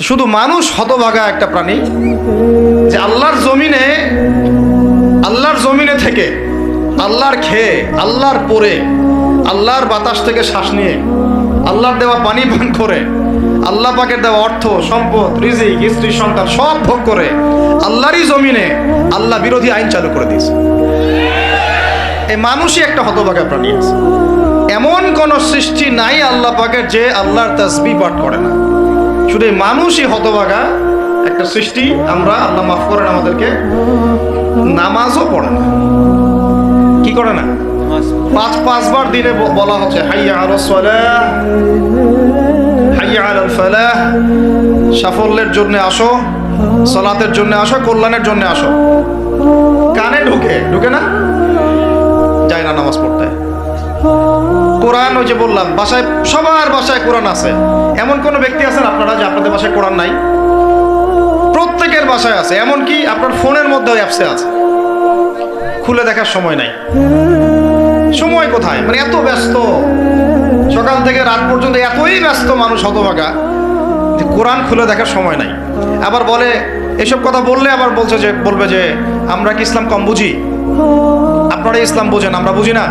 শুধু মানুষ হতভাগা একটা প্রাণী যে আল্লাহর জমিনে আল্লাহর জমিনে থেকে আল্লাহর খেয়ে, আল্লাহর পরে আল্লাহর বাতাস থেকে শ্বাস নিয়ে, আল্লাহর দেওয়া পানি পান করে, আল্লাহ পাকের দেওয়া অর্থ, সম্পদ, রিজিক, স্ত্রী সন্তান সব ভোগ করে আল্লাহরই জমিনে আল্লাহ বিরোধী আইন চালু করে দিয়েছে। এই মানুষই একটা হতভাগা প্রাণী আছে। এমন কোন সৃষ্টি নাই আল্লাহ পাকের যে আল্লাহর তাসবি পাঠ করে না। শুধু মানুষই হতভাগা একটা সৃষ্টি আমরা আল্লাহ মাফ করেন আমাদেরকে নামাজও পড়ে না। কি করে না? পাঁচ পাঁচবার দিনে বলা হচ্ছে হাইয়া আলো সালাহ হাইয়া আলাল ফালাহ সাফল্যের জন্য আসো সলাতের জন্য আসো কল্যাণের জন্য আসো। কানে ঢুকে ঢুকে না? যায় না নামাজ পড়তে। কোরআন ওই যে বললাম বাসায় সবার বাসায় কোরআন আছে। এমন কোন ব্যক্তি আছেন আপনারা যে আপনাদের বাসায় কোরআন নাই? প্রত্যেকের বাসায় আছে। এমনকি আপনার ফোনের মধ্যে অ্যাপসে আছে। খুলে দেখার সময় নাই। সময় কোথায়? মানে এত ব্যস্ত। সকাল থেকে রাত পর্যন্ত এতই ব্যস্ত মানুষ হতভাগা যে কোরআন খুলে দেখার সময় নাই। আবার বলে, এসব কথা বললে আবার বলছে যে, বলবে যে, আমরা কি ইসলাম কম বুঝি? আপনারা ইসলাম বোঝেন, আমরা বুঝি না।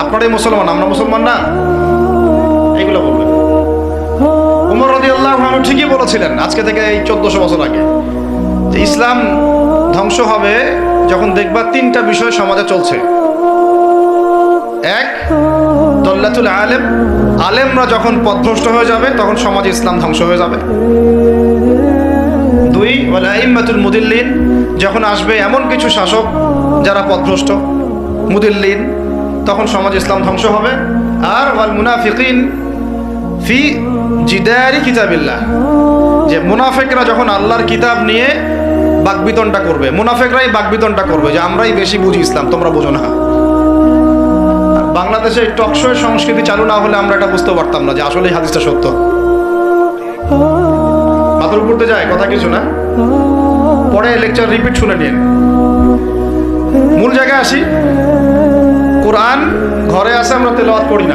আপনারাই মুসলমান, আমরা মুসলমান না। এগুলো বলবে রদি ঠিকই বলেছিলেন, আজকে থেকে এই চোদ্দশো বছর আগে। যে ইসলাম ধ্বংস হবে যখন দেখবা তিনটা বিষয় সমাজে চলছে। এক দল্লাতুল আলেম। আলেমরা যখন পথভ্রষ্ট হয়ে যাবে, তখন সমাজে ইসলাম ধ্বংস হয়ে যাবে। দুই ওয়ালাইমাতুল মুদিল্লিন। যখন আসবে এমন কিছু শাসক যারা পথভ্রষ্ট, মুদিল্লিন, তখন সমাজ ইসলাম ধ্বংস হবে। আর ওয়াল মুনাফিকিন। ফি জিদারি কিতাবিল্লাহ। যে মুনাফেকরা যখন আল্লাহর কিতাব নিয়ে বাকবিতনটা করবে, মুনাফেকরাই বাকবিতনটা করবে, যে আমরাই বেশি বুঝি ইসলাম, তোমরা বোঝো না। বাংলাদেশে টকশোয় সংস্কৃতি চালু না হলে আমরা এটা বুঝতে পারতাম না যে আসলে হাদিসটা সত্য। মাথার উপরতে যায়, কথা কিছু না। পরে লেকচার রিপিট শুনে নিন। মূল জায়গায় আসি। কোরআন ঘরে আসে আমরা তেলাওয়াত করি না।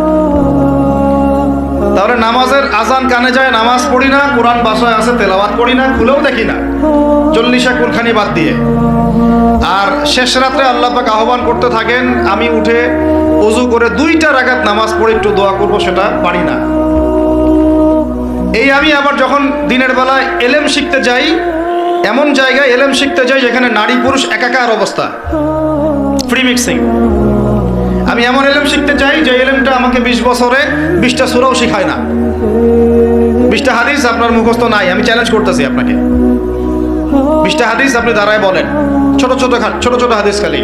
তাহলে নামাজের আজান কানে যায়, নামাজ পড়ি না, কোরআন বাসায় আছে, তেলাওয়াত পড়ি না, খুলেও দেখি না। চল্লিশা কুলখানি বাদ দিয়ে। আর শেষ রাত্রে পাক আহ্বান করতে থাকেন, আমি উঠে অজু করে দুইটা রাগাত নামাজ পড়ে একটু দোয়া করব, সেটা পারি না। এই আমি আবার যখন দিনের বেলায় এলেম শিখতে যাই, এমন জায়গায় এলেম শিখতে যাই যেখানে নারী পুরুষ একাকার অবস্থা। ফ্রি মিক্সিং আমি এমন এলেম শিখতে চাই যে এলেমটা আমাকে বিশ বছরে বিশটা সুরাও শিখায় না বিশটা হাদিস আপনার মুখস্থ নাই আমি চ্যালেঞ্জ করতেছি আপনাকে বিশটা হাদিস আপনি দাঁড়ায় বলেন ছোট ছোট খা- ছোট ছোট হাদিস খালি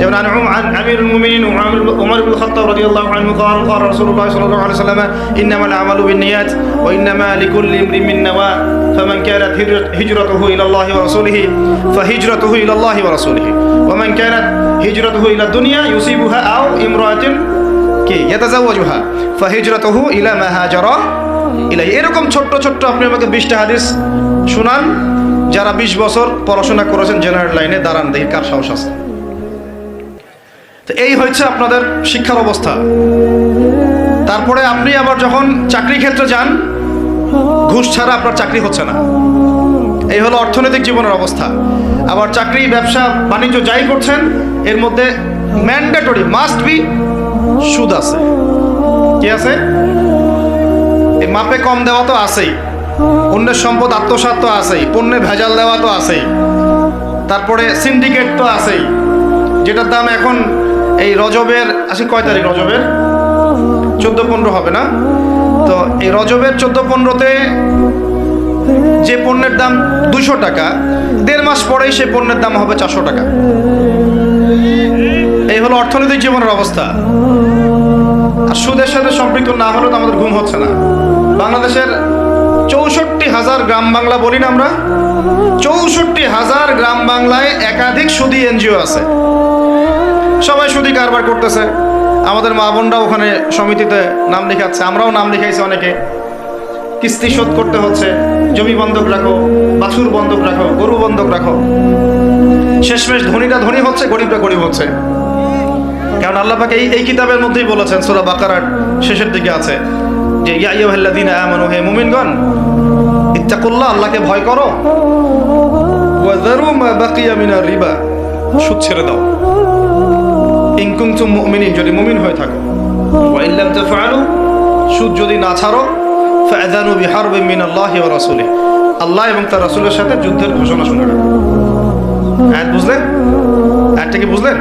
যেমন عن عم- عن امير المؤمنين وعمر عمر بن الخطاب رضي الله عنه قال قال رسول الله صلى الله عليه وسلم انما الاعمال بالنيات وانما لكل امرئ من نوى فمن كانت هجرت- هجرته الى الله ورسوله فهجرته الى الله ورسوله এরকম আপনি আমাকে হাদিস শুনান, যারা বিশ বছর পড়াশোনা করেছেন জেনারেল লাইনে দাঁড়ান দেখি কার সাহস আছে। তো এই হচ্ছে আপনাদের শিক্ষার অবস্থা। তারপরে আপনি আবার যখন চাকরি ক্ষেত্রে যান, ঘুষ ছাড়া আপনার চাকরি হচ্ছে না। এই হলো অর্থনৈতিক জীবনের অবস্থা। আবার চাকরি, ব্যবসা, বাণিজ্য যাই করছেন, এর মধ্যে ম্যান্ডেটরি মাস্ট বি সুদ আছে। কি আছে? এই মাপে কম দেওয়া তো আছেই। অন্যের সম্পদ আত্মসাৎ তো আছেই। পণ্যে ভেজাল দেওয়া তো আছেই। তারপরে সিন্ডিকেট তো আছেই। যেটার দাম এখন এই রজবের আসি কয় তারিখ রজবের? চোদ্দ পনেরো হবে না? তো এই রজবের চোদ্দ পনেরোতে যে পণ্যের দাম দুশো টাকা, দেড় মাস পরেই সে পণ্যের দাম হবে চারশো টাকা। এই হলো অর্থনৈতিক জীবনের অবস্থা। আর সুদের সাথে সম্পৃক্ত না হলে তো আমাদের ঘুম হচ্ছে না। বাংলাদেশের চৌষট্টি হাজার গ্রাম বাংলা বলি না আমরা। চৌষট্টি হাজার গ্রাম বাংলায় একাধিক সুদী এনজিও আছে। সবাই সুদী কারবার করতেছে। আমাদের মা বোনরা ওখানে সমিতিতে নাম লেখাচ্ছে, আমরাও নাম লিখাইছি অনেকে। কিস্তি শোধ করতে হচ্ছে। জমি বন্ধক রাখো, বাছুর বন্ধক রাখো, গরু বন্ধক রাখো। শেষমেশ ধনীরা ধনী হচ্ছে গরিবরা গরিব হচ্ছে। কারণ আল্লাহ পাক এই এই কিতাবের মধ্যেই বলেছেন, সূরা বাকারার শেষের দিকে আছে যে, ইয়া আইয়ুহাল্লাযীনা আমানু, হে মুমিনগণ, ইত্তাকুল্লাহ, আল্লাহকে ভয় করো। মা রিবা। সুদ ছেড়ে দাও। ইন কুনতুম মুমিনিন, যদি মুমিন হয়ে থাকো। সুদ যদি না ছাড়ো ফাআযানু বিহারবিন মিনাল্লাহি ওয়া রাসূলিহি। আল্লাহ এবং তার রাসূলের সাথে যুদ্ধের ঘোষণা শুনে আয়াত বুঝলেন? আয়াতটা কি বুঝলেন?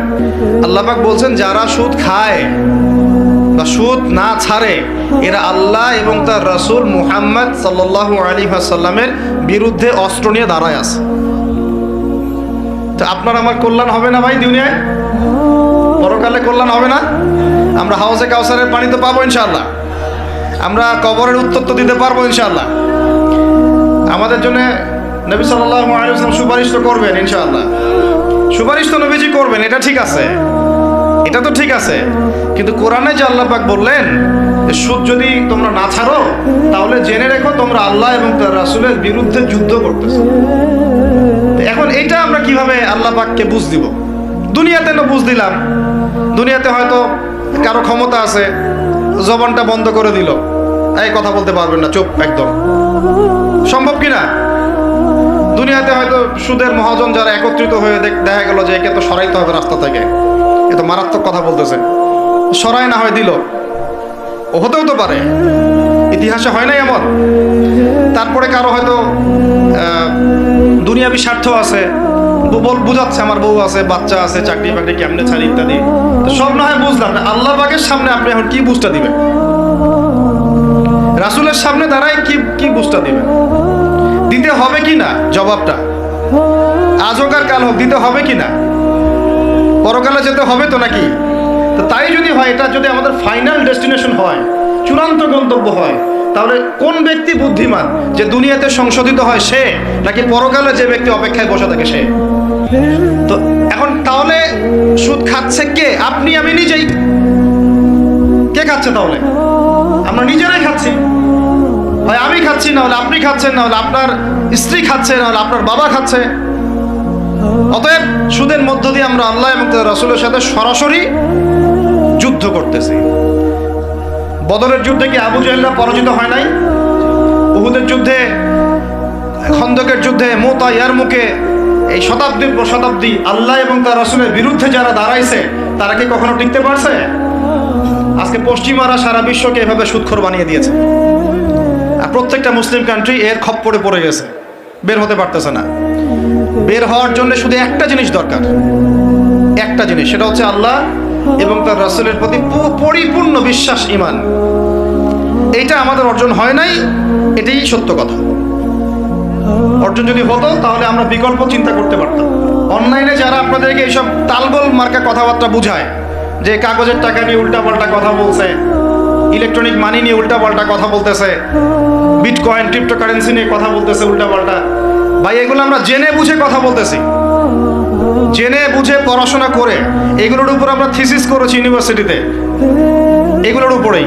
আল্লাহ পাক বলছেন, যারা সুদ খায় বা সুদ না ছাড়ে, এরা আল্লাহ এবং তার রাসূল মুহাম্মদ সাল্লাল্লাহু আলাইহি ওয়াসাল্লামের বিরুদ্ধে অস্ত্র নিয়ে দাঁড়ায় আছে। তো আপনার আমার কল্যাণ হবে না ভাই দুনিয়ায়? পরকালে কল্যাণ হবে না? আমরা হাউসে কাউসারের পানি তো পাবো ইনশাআল্লাহ। আমরা কবরের উত্তর তো দিতে পারব ইনশাল্লাহ আমাদের জন্য নবী ওয়াসাল্লাম সুপারিশ তো করবেন ইনশাআল্লাহ। সুপারিশ তো নবীজি করবেন, এটা ঠিক আছে। এটা তো ঠিক আছে। কিন্তু কোরআনে যে আল্লাহ পাক বললেন সুদ যদি তোমরা না ছাড়ো, তাহলে জেনে রেখো তোমরা আল্লাহ এবং তার রাসূলের বিরুদ্ধে যুদ্ধ করতেছো। এখন এইটা আমরা কীভাবে আল্লাহ পাককে বুঝ দিব? দুনিয়াতে না বুঝ দিলাম। দুনিয়াতে হয়তো কারও ক্ষমতা আছে জবানটা বন্ধ করে দিল। এই কথা বলতে পারবেন না, চুপ, একদম। সম্ভব কি না দুনিয়াতে হয়তো সুদের মহাজন যারা একত্রিত হয়ে দেখা গেল যে একে তো সরাইতে হবে রাস্তা থেকে। এ তো মারাত্মক কথা বলতেছে। সরাই না হয় দিল। ও হতেও তো পারে। ইতিহাসে হয় নাই এমন। তারপরে কারও হয়তো দুনিয়াবি স্বার্থ আছে। বল বুঝাচ্ছে, আমার বউ আছে, বাচ্চা আছে, চাকরি বাকরি কেমনে ছাড়ি, ইত্যাদি। সব না হয় বুঝলাম না। আল্লাহ বাগের সামনে আপনি এখন কি বুঝটা দিবেন? রাসুলের সামনে দাঁড়ায় কি কি বুঝটা দিবেন? দিতে হবে কি না? জবাবটা। আজ হোক আর কাল হোক, দিতে হবে কি না? পরকালে যেতে হবে তো নাকি? তাই যদি হয়, এটা যদি আমাদের ফাইনাল ডেস্টিনেশন হয়, চূড়ান্ত গন্তব্য হয়, তাহলে কোন ব্যক্তি বুদ্ধিমান যে দুনিয়াতে সংশোধিত হয় সে, নাকি পরকালে যে ব্যক্তি অপেক্ষায় বসে থাকে সে? তো এখন তাহলে সুদ খাচ্ছে কে? আপনি, আমি নিজেই। কে খাচ্ছে তাহলে? আমরা নিজেরাই খাচ্ছি। হয় আমি খাচ্ছি না হলে আপনি খাচ্ছেন না হলে আপনার স্ত্রী খাচ্ছে না হলে আপনার বাবা খাচ্ছে। অতএব সুদের মধ্য দিয়ে আমরা আল্লাহ এবং রাসূলের সাথে সরাসরি যুদ্ধ করতেছি। বদরের যুদ্ধে কি আবু জাহেলরা পরাজিত হয় নাই? উহুদের যুদ্ধে, খন্দকের যুদ্ধে, মোতা ইয়ারমুকে এই শতাব্দীর পর শতাব্দী আল্লাহ এবং তার রাসূলের বিরুদ্ধে যারা দাঁড়াইছে, তারা কি কখনো টিকতে পারছে? আজকে পশ্চিমারা সারা বিশ্বকে এভাবে সুদখোর বানিয়ে দিয়েছে। আর প্রত্যেকটা মুসলিম কান্ট্রি এর খপ্পরে পড়ে গেছে। বের হতে পারতেছে না। বের হওয়ার জন্য শুধু একটা জিনিস দরকার। একটা জিনিস, সেটা হচ্ছে আল্লাহ এবং তার রাসূলের প্রতি পরিপূর্ণ বিশ্বাস ইমান এইটা আমাদের অর্জন হয় নাই, এটাই সত্য কথা। অর্জন যদি হতো, তাহলে আমরা বিকল্প চিন্তা করতে পারতাম। অনলাইনে যারা আপনাদেরকে এইসব তালগোল মার্কা কথাবার্তা বুঝায়, যে কাগজের টাকা নিয়ে উল্টাপাল্টা কথা বলছে, ইলেকট্রনিক মানি নিয়ে উল্টাপাল্টা কথা বলতেছে, বিটকয়েন, ক্রিপ্টোকারেন্সি নিয়ে কথা বলতেছে উল্টাপাল্টা, ভাই, এগুলো আমরা জেনে বুঝে কথা বলতেছি। জেনে বুঝে পড়াশোনা করে, এগুলোর উপর আমরা থিসিস করেছি ইউনিভার্সিটিতে এগুলোর উপরেই।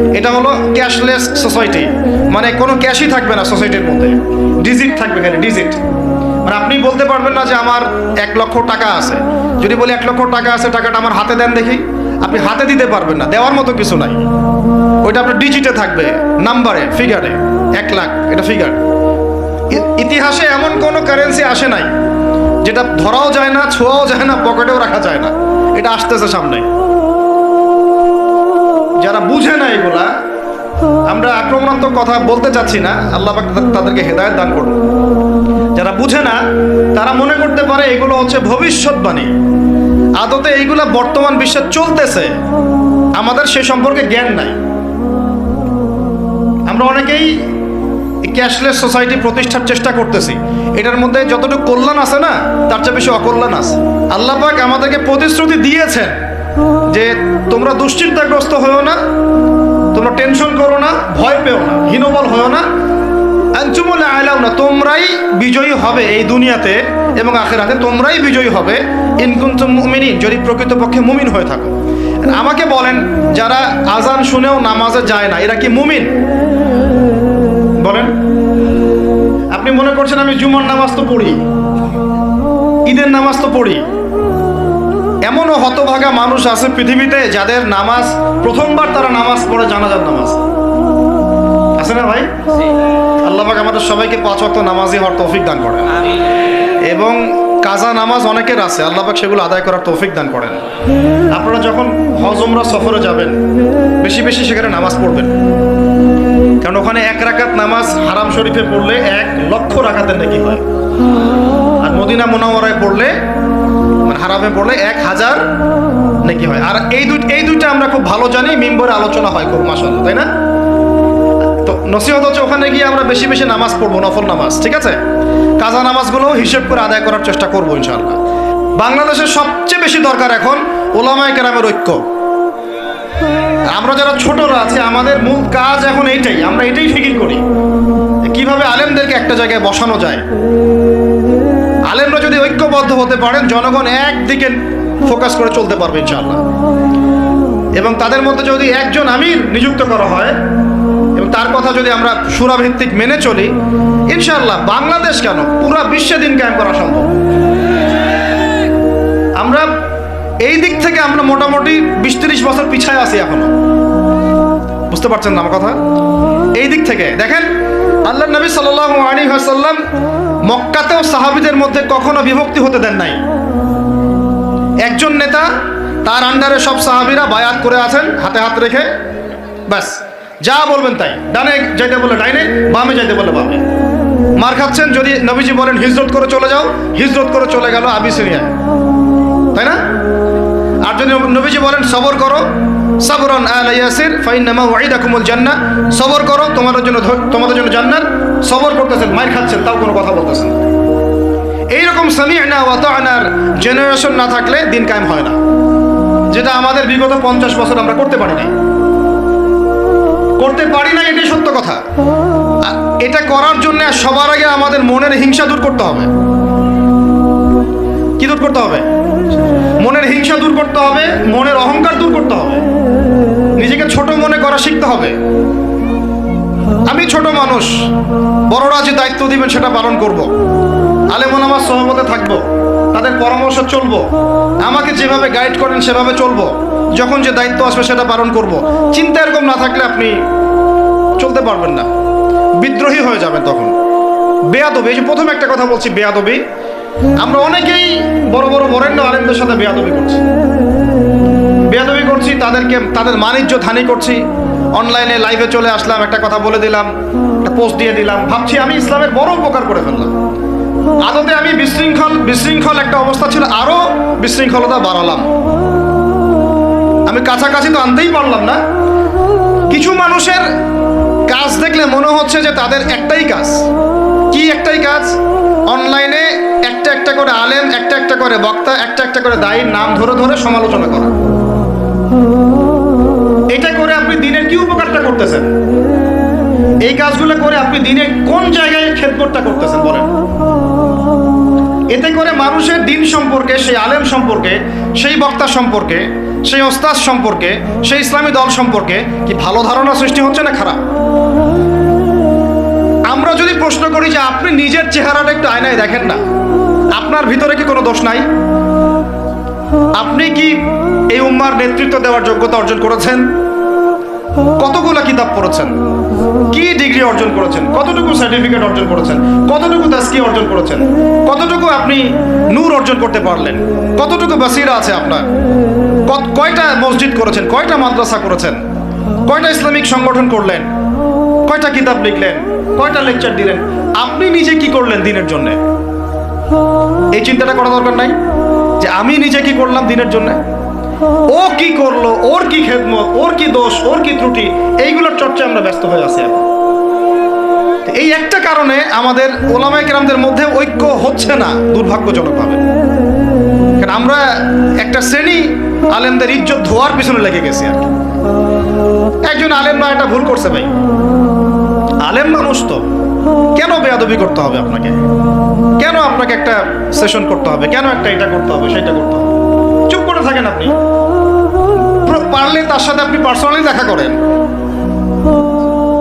এটা হলো ক্যাশলেস সোসাইটি মানে কোনো ক্যাশই থাকবে না সোসাইটির মধ্যে। ডিজিট থাকবে খালি ডিজিট মানে আপনি বলতে পারবেন না যে আমার এক লক্ষ টাকা আছে। যদি বলি এক লক্ষ টাকা আছে, টাকাটা আমার হাতে দেন দেখি। আপনি হাতে দিতে পারবেন না, দেওয়ার মতো কিছু নাই। ওইটা আপনার ডিজিটে থাকবে নাম্বারে ফিগারে এক লাখ, এটা ফিগার ইতিহাসে এমন কোনো কারেন্সি আসে নাই, যেটা ধরাও যায় না, ছোঁয়াও যায় না, পকেটেও রাখা যায় না। এটা আসতেছে সামনে। যারা বুঝে না এগুলা, আমরা আক্রমণাত্মক কথা বলতে চাচ্ছি না, আল্লাহ তাদেরকে হেদায়েত দান করুন। যারা বুঝে না, তারা মনে করতে পারে এগুলো হচ্ছে ভবিষ্যৎবাণী। আদতে এইগুলা বর্তমান বিশ্বে চলতেছে, আমাদের সে সম্পর্কে জ্ঞান নাই। আমরা অনেকেই ক্যাশলেস সোসাইটি প্রতিষ্ঠার চেষ্টা করতেছি। এটার মধ্যে যতটুকু কল্যাণ আছে না, তার চেয়ে বেশি অকল্যাণ আছে। আল্লাহ পাক আমাদেরকে প্রতিশ্রুতি দিয়েছেন যে তোমরা দুশ্চিন্তাগ্রস্ত হয়েও না, তোমরা টেনশন করো না, ভয় পেও না, হীনবল হয়েও না। আঞ্চুমলে না তোমরাই বিজয়ী হবে এই দুনিয়াতে এবং আখেরাতে তোমরাই বিজয়ী হবে। ইনকুন্তুম মুমিনিন, যদি প্রকৃতপক্ষে মুমিন হয়ে থাকো। আমাকে বলেন, যারা আজান শুনেও নামাজে যায় না, এরা কি মুমিন? বলেন। আপনি মনে করছেন আমি জুমার নামাজ তো পড়ি, ঈদের নামাজ তো পড়ি। এমনও হতভাগা মানুষ আছে পৃথিবীতে যাদের নামাজ প্রথমবার তারা নামাজ পড়ে জানাজার নামাজ। আছে না ভাই? আল্লাহ পাক আমাদের সবাইকে পাঁচ ওয়াক্ত নামাজি হওয়ার তৌফিক দান করেন। এবং কাজা নামাজ অনেকের আছে আল্লাহ পাক সেগুলো আদায় করার তৌফিক দান করেন। আপনারা যখন হজমরা সফরে যাবেন বেশি বেশি সেখানে নামাজ পড়বেন। কারণ ওখানে এক রাকাত নামাজ হারাম শরীফে পড়লে এক লক্ষ রাকাতের নাকি হয়। আর মদিনা মোনাওয়ারায় পড়লে হারামে পড়লে এক হাজার নাকি হয়। আর এই দুই এই দুইটা আমরা খুব ভালো জানি, মিম্বরে আলোচনা হয় খুব মাসাল্লাহ তাই না? তো নসিহত হচ্ছে ওখানে গিয়ে আমরা বেশি বেশি নামাজ পড়ব, নফল নামাজ, ঠিক আছে? কাজা নামাজগুলো হিসেব করে আদায় করার চেষ্টা করব, ইনশাআল্লাহ। বাংলাদেশের সবচেয়ে বেশি দরকার এখন ওলামায় কেরামের ঐক্য। আমরা যারা ছোটরা আছি, আমাদের মূল কাজ এখন এইটাই, আমরা এটাই ফিকির করি। কীভাবে আলেমদেরকে একটা জায়গায় বসানো যায়। আলেমরা যদি ঐক্যবদ্ধ হতে পারেন, জনগণ একদিকে ফোকাস করে চলতে পারবে ইনশাআল্লাহ। এবং তাদের মধ্যে যদি একজন আমির নিযুক্ত করা হয়, এবং তার কথা যদি আমরা সুরাভিত্তিক মেনে চলি, ইনশাআল্লাহ বাংলাদেশ কেন? পুরা বিশ্বে দিন কায়েম করা সম্ভব। আমরা এই দিক থেকে আমরা মোটামুটি বিশ তিরিশ বছর পিছায় আছি এখনও। বুঝতে পারছেন না আমার কথা? এই দিক থেকে। দেখেন আল্লাহ নবী সাল্লাহ আলী হাসাল্লাম মক্কাতেও সাহাবিদের মধ্যে কখনো বিভক্তি হতে দেন নাই। একজন নেতা, তার আন্ডারে সব সাহাবিরা বায়াত করে আছেন, হাতে হাত রেখে। ব্যাস, যা বলবেন তাই। ডানে যাইতে বলে ডাইনে, বামে যাইতে বলে বামে। মার খাচ্ছেন যদি নবীজি বলেন, হিজরত করে চলে যাও, হিজরত করে চলে গেল আবিসিনিয়া। তাই না? আর যদি নবীজি বলেন, সবর করো, সাবরন আল ইয়াসির, ফাইন্নামা ওয়াইদাকুমুল জান্নাহ। সবর করো, তোমাদের জন্য তোমাদের জন্য জান্নাত। সবর করতেছেন মায়ের খাচ্ছেন, তাও কোনো কথা বলতেছেন না। এইরকম সামিআনা ওয়া তাআনার জেনারেশন না থাকলে দিন কায়েম হয় না। যেটা আমাদের বিগত পঞ্চাশ বছর আমরা করতে পারি নাই। করতে পারি না এটাই সত্য কথা। এটা করার জন্য সবার আগে আমাদের মনের হিংসা দূর করতে হবে। কি দূর করতে হবে? মনের হিংসা দূর করতে হবে, মনের অহংকার দূর করতে হবে। নিজেকে ছোট মনে করা শিখতে হবে। আমি ছোট মানুষ। বড়রা যে দায়িত্ব দিবেন সেটা পালন করব। আলেমন আমার সহমতে থাকব। তাদের পরামর্শ চলবো। আমাকে যেভাবে গাইড করেন সেভাবে চলবো। যখন যে দায়িত্ব আসবে সেটা পালন করব। চিন্তা এরকম না থাকলে আপনি চলতে পারবেন না। বিদ্রোহী হয়ে যাবেন তখন। বেয়াদবি, এই যে প্রথম একটা কথা বলছি, বেয়াদবি। আমরা অনেকেই বড় বড় বরেণ্য আলেমদের সাথে বেয়াদবি করছি। বেয়াদবি করছি, তাদেরকে, তাদের মানিজ্য হানি করছি। অনলাইনে লাইভে চলে আসলাম, একটা কথা বলে দিলাম, একটা পোস্ট দিয়ে দিলাম। ভাবছি আমি ইসলামের বড় উপকার করে ফেললাম। আদতে আমি বিশৃঙ্খল বিশৃঙ্খল একটা অবস্থা ছিল, আরও বিশৃঙ্খলতা বাড়ালাম। আমি কাছাকাছি তো আনতেই পারলাম না। কিছু মানুষের কাজ দেখলে মনে হচ্ছে যে তাদের একটাই কাজ। কি একটাই কাজ? অনলাইনে একটা একটা করে আলেম, একটা একটা করে বক্তা, একটা একটা করে দায়ীর নাম ধরে ধরে সমালোচনা করা। এটা করে আপনি দিনের কি উপকারটা করতেছেন? এই কাজগুলো করে আপনি দিনে কোন জায়গায় খেদমতটা করতেছেন বলেন। এতে করে মানুষের দিন সম্পর্কে, সেই আলেম সম্পর্কে, সেই বক্তা সম্পর্কে, সেই ওস্তাদ সম্পর্কে, সেই ইসলামী দল সম্পর্কে কি ভালো ধারণা সৃষ্টি হচ্ছে না খারাপ? আমরা যদি প্রশ্ন করি যে আপনি নিজের চেহারাটা একটু আয়নায় দেখেন না, আপনার ভিতরে কি কোনো দোষ নাই? আপনি কি এই উম্মার নেতৃত্ব দেওয়ার যোগ্যতা অর্জন করেছেন? কতগুলো কিতাব পড়েছেন? কি ডিগ্রি অর্জন করেছেন? কতটুকু সার্টিফিকেট অর্জন করেছেন? কতটুকু তাস্কি অর্জন করেছেন? কতটুকু আপনি নূর অর্জন করতে পারলেন? কতটুকু বাসিরা আছে আপনার? কয়টা মসজিদ করেছেন? কয়টা মাদ্রাসা করেছেন? কয়টা ইসলামিক সংগঠন করলেন? কয়টা কিতাব লিখলেন? কয়টা লেকচার দিলেন? আপনি নিজে কি করলেন দিনের জন্য? এই চিন্তাটা করা দরকার নাই? আমি নিজে কি করলাম দিনের জন্য? ও কি করল, ওর কি খেদমত, ওর কি দোষ, ওর কি ত্রুটি, এইগুলোর চর্চা আমরা ব্যস্ত হয়ে আছি এই একটা কারণে আমাদের ওলামায় কেরামদের মধ্যে ঐক্য হচ্ছে না দুর্ভাগ্যজনকভাবে কারণ আমরা একটা শ্রেণি, আলেমদের ইজ্জত ধোয়ার পিছনে লেগে গেছি আর কি। একজন আলেম না, একটা ভুল করছে ভাই। আলেম মানুষ তো। কেন বেয়াদবি করতে হবে আপনাকে? কেন আপনাকে একটা সেশন করতে হবে? কেন একটা এটা করতে হবে, সেটা করতে হবে? চুপ করে থাকেন আপনি। প্র- পারলে তার সাথে আপনি পার্সোনালি দেখা করেন।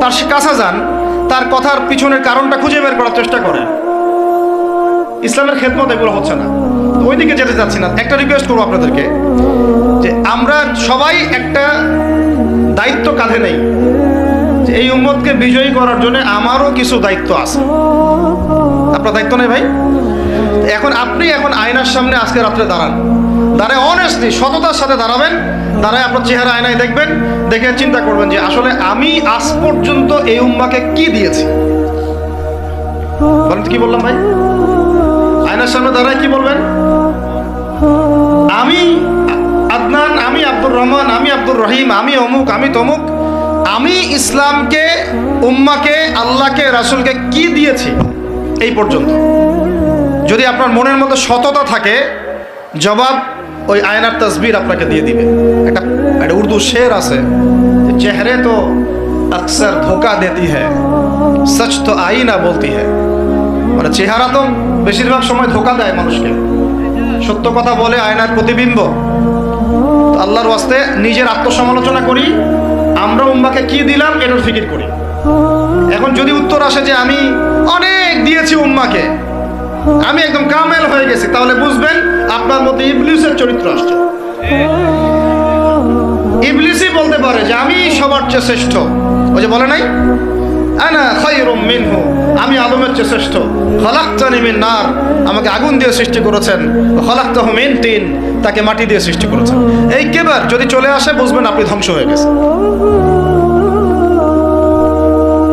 তার কাছে যান, তার কথার পিছনের কারণটা খুঁজে বের করার চেষ্টা করেন। ইসলামের খেদমত এগুলো হচ্ছে না। ওইদিকে যেতে চাচ্ছি না। একটা রিকোয়েস্ট করব আপনাদেরকে, যে আমরা সবাই একটা দায়িত্ব কাঁধে নেই। এই উম্মতকে বিজয়ী করার জন্য আমারও কিছু দায়িত্ব আছে। আপনার দায়িত্ব নেই ভাই? এখন আপনি এখন আয়নার সামনে আজকে রাত্রে দাঁড়ান। দাঁড়ায় অনেস্টলি সততার সাথে দাঁড়াবেন। দাঁড়ায় আপনার চেহারা আয়নায় দেখবেন। দেখে চিন্তা করবেন যে আসলে আমি আজ পর্যন্ত এই উম্মাকে কি দিয়েছি? বলেন কি বললাম ভাই? আয়নার সামনে দাঁড়ায় কি বলবেন? আমি আদনান, আমি আব্দুর রহমান, আমি আব্দুর রহিম, আমি অমুক, আমি তমুক আমি ইসলামকে, উম্মাকে, আল্লাহকে, রাসূলকে কি দিয়েছি? এই পর্যন্ত। যদি আপনার মনের মধ্যে সততা থাকে, জবাব ওই আয়নার তসবির আপনাকে দিয়ে দিবে। একটা একটা উর্দু শের আছে চেহারে তো আকসর ধোকা দেতি হ্যায়, সচ তো আই না বলতি হ্যায়। মানে চেহারা তো বেশিরভাগ সময় ধোকা দেয় মানুষকে। সত্য কথা বলে আয়নার প্রতিবিম্ব। আল্লাহর ওয়াস্তে নিজের আত্মসমালোচনা করি আমরা উম্মাকে কি দিলাম? এটার ফিকির করি। এখন যদি উত্তর আসে যে আমি অনেক দিয়েছি উম্মাকে, আমি একদম কামেল হয়ে গেছি, তাহলে বুঝবেন আপনার মধ্যে ইবলিসের চরিত্র আসছে। ইবলিসই বলতে পারে যে আমি সবার চেয়ে শ্রেষ্ঠ। ওই যে বলে নাই? আনা খায়রুম মিনহু। আমি আদমের চেয়ে শ্রেষ্ঠ। খলাকতানি মিন নার। আমাকে আগুন দিয়ে সৃষ্টি করেছেন। খলাকতাহু মিন তিন। তাকে মাটি দিয়ে সৃষ্টি করেছেন। এই কেবার যদি চলে আসে, বুঝবেন আপনি ধ্বংস হয়ে গেছেন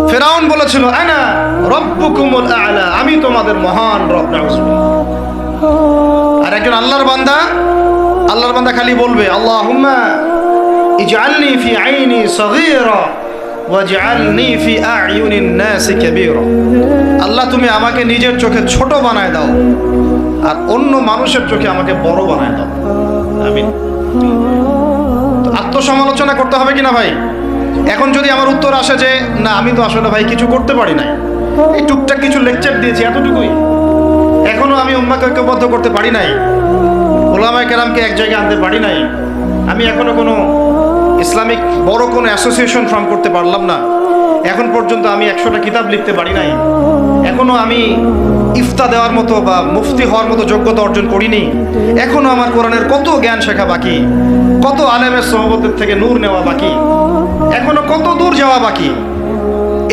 ফেরাউন বলেছিল, আনা রব্বুকুমুল আ'লা। আমি তোমাদের মহান রব আর একজন আল্লাহর বান্দা আল্লাহর বান্দা খালি বলবে, আল্লাহুম্মা ইজআলনি ফি আইনি সগীরা। আল্লাহ, তুমি আমাকে নিজের চোখে ছোট বানায় দাও আর অন্য মানুষের চোখে আমাকে বড় বানায় দাও। আত্মসমালোচনা করতে হবে কিনা ভাই? এখন যদি আমার উত্তর আসে যে, না, আমি তো আসলে ভাই কিছু করতে পারি নাই। এই টুকটাক কিছু লেকচার দিয়েছি এতটুকুই। এখনও আমি উম্মাকে ঐক্যবদ্ধ করতে পারি নাই। ওলামায় কেরামকে এক জায়গায় আনতে পারি নাই। আমি এখনও কোনো ইসলামিক বড় কোনো অ্যাসোসিয়েশন ফর্ম করতে পারলাম না। এখন পর্যন্ত আমি একশোটা কিতাব লিখতে পারি নাই। এখনও আমি ইফতা দেওয়ার মতো বা মুফতি হওয়ার মতো যোগ্যতা অর্জন করিনি। এখনও আমার কোরআনের কত জ্ঞান শেখা বাকি? কত আলেমের সহবতের থেকে নূর নেওয়া বাকি? এখনও কত দূর যাওয়া বাকি?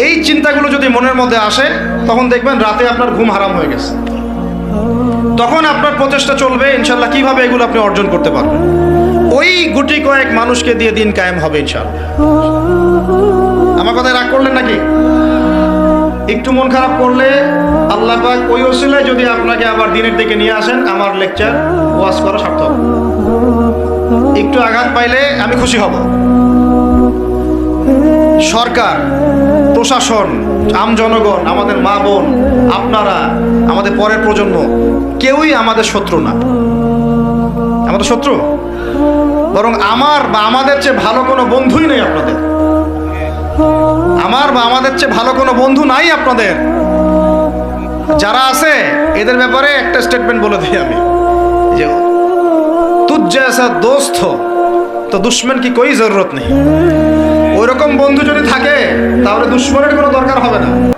এই চিন্তাগুলো যদি মনের মধ্যে আসে, তখন দেখবেন রাতে আপনার ঘুম হারাম হয়ে গেছে। তখন আপনার প্রচেষ্টা চলবে, ইনশাল্লাহ কীভাবে এগুলো আপনি অর্জন করতে পারবেন। ওই গুটি কয়েক মানুষকে দিয়ে দিন কায়েম হবে ইনশাল্লাহ আমার কথায় রাগ করলেন নাকি? একটু মন খারাপ করলে আল্লাহ পাক ওই ওসিলায় যদি আপনাকে আবার দিনের দিকে নিয়ে আসেন, আমার লেকচার ওয়াজ করা সার্থক। একটু আঘাত পাইলে আমি খুশি হব। সরকার, প্রশাসন, আম জনগণ, আমাদের মা বোন, আপনারা, আমাদের পরের প্রজন্ম, কেউই আমাদের শত্রু না। আমাদের শত্রু। বরং আমার বা আমাদের চেয়ে ভালো কোনো বন্ধুই নেই আপনাদের। আমার বা আমাদের চেয়ে ভালো কোনো বন্ধু নাই আপনাদের। যারা আছে, এদের ব্যাপারে একটা স্টেটমেন্ট বলে দিই আমি। যে, তুজ্জাসা দোস্ত, তো দুশ্মন কি কই জরুরত নেই? ওইরকম বন্ধু যদি থাকে, তাহলে দুশ্মনের কোনো দরকার হবে না।